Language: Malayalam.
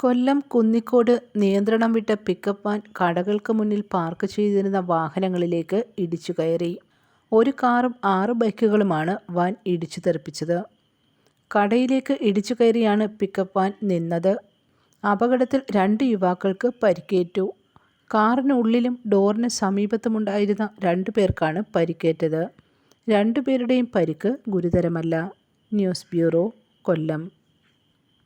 കൊല്ലം കുന്നിക്കോട് നിയന്ത്രണം വിട്ട പിക്കപ്പ് വാൻ കടകൾക്ക് മുന്നിൽ പാർക്ക് ചെയ്തിരുന്ന വാഹനങ്ങളിലേക്ക് ഇടിച്ചു കയറി. ഒരു കാറും ആറ് ബൈക്കുകളുമാണ് വാൻ ഇടിച്ചു തെറിപ്പിച്ചത്. കടയിലേക്ക് ഇടിച്ചു കയറിയാണ് പിക്കപ്പ് വാൻ നിന്നത്. അപകടത്തിൽ രണ്ട് യുവാക്കൾക്ക് പരിക്കേറ്റു. കാറിനുള്ളിലും ഡോറിന് സമീപത്തുമുണ്ടായിരുന്ന രണ്ടു പേർക്കാണ് പരിക്കേറ്റത്. രണ്ടുപേരുടെയും പരിക്ക് ഗുരുതരമല്ല. News bureau Kollam.